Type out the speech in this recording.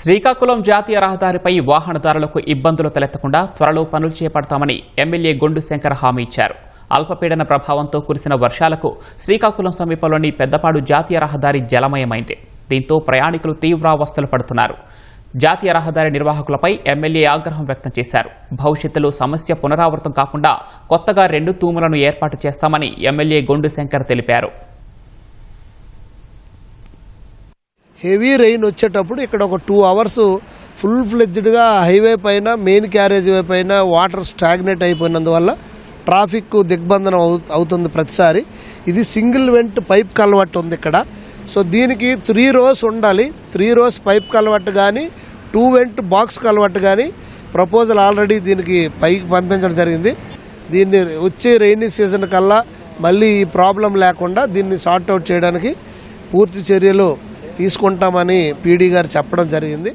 శ్రీకాకుళం జాతీయ రహదారిపై వాహనదారులకు ఇబ్బందులు తలెత్తకుండా త్వరలో పనులు చేపడతామని ఎమ్మెల్యే గొండు శంకర్ హామీ ఇచ్చారు. అల్పపీడన ప్రభావంతో కురిసిన వర్షాలకు శ్రీకాకుళం సమీపంలోని పెద్దపాడు జాతీయ రహదారి జలమయమైంది. దీంతో ప్రయాణికులు తీవ్రావస్థలు పడుతున్నారు. జాతీయ రహదారి నిర్వాహకులపై ఎమ్మెల్యే ఆగ్రహం వ్యక్తం చేశారు. భవిష్యత్తులో సమస్య పునరావృతం కాకుండా కొత్తగా రెండు తూములను ఏర్పాటు చేస్తామని ఎమ్మెల్యే గొండు శంకర్ తెలిపారు. హెవీ రెయిన్ వచ్చేటప్పుడు ఇక్కడ ఒక టూ అవర్స్ ఫుల్ ఫ్లెడ్జ్డ్గా హైవే పైన మెయిన్ క్యారేజ్ వే పైన వాటర్ స్టాగ్నేట్ అయిపోయినందువల్ల ట్రాఫిక్ దిగ్బంధనం అవు అవుతుంది ప్రతిసారి. ఇది సింగిల్ వెంట్ పైప్ కలవట్టు ఉంది ఇక్కడ. సో దీనికి త్రీ రోస్ ఉండాలి. త్రీ రోస్ పైప్ కలవట్టు కానీ టూ వెంట్ బాక్స్ కలవట్టు కానీ ప్రపోజల్ ఆల్రెడీ దీనికి పైకి పంపించడం జరిగింది. దీన్ని వచ్చే రైనీ సీజన్ కల్లా మళ్ళీ ఈ ప్రాబ్లం లేకుండా దీన్ని సార్ట్ అవుట్ చేయడానికి పూర్తి చర్యలు తీసుకుంటామని పీడీ గారు చెప్పడం జరిగింది.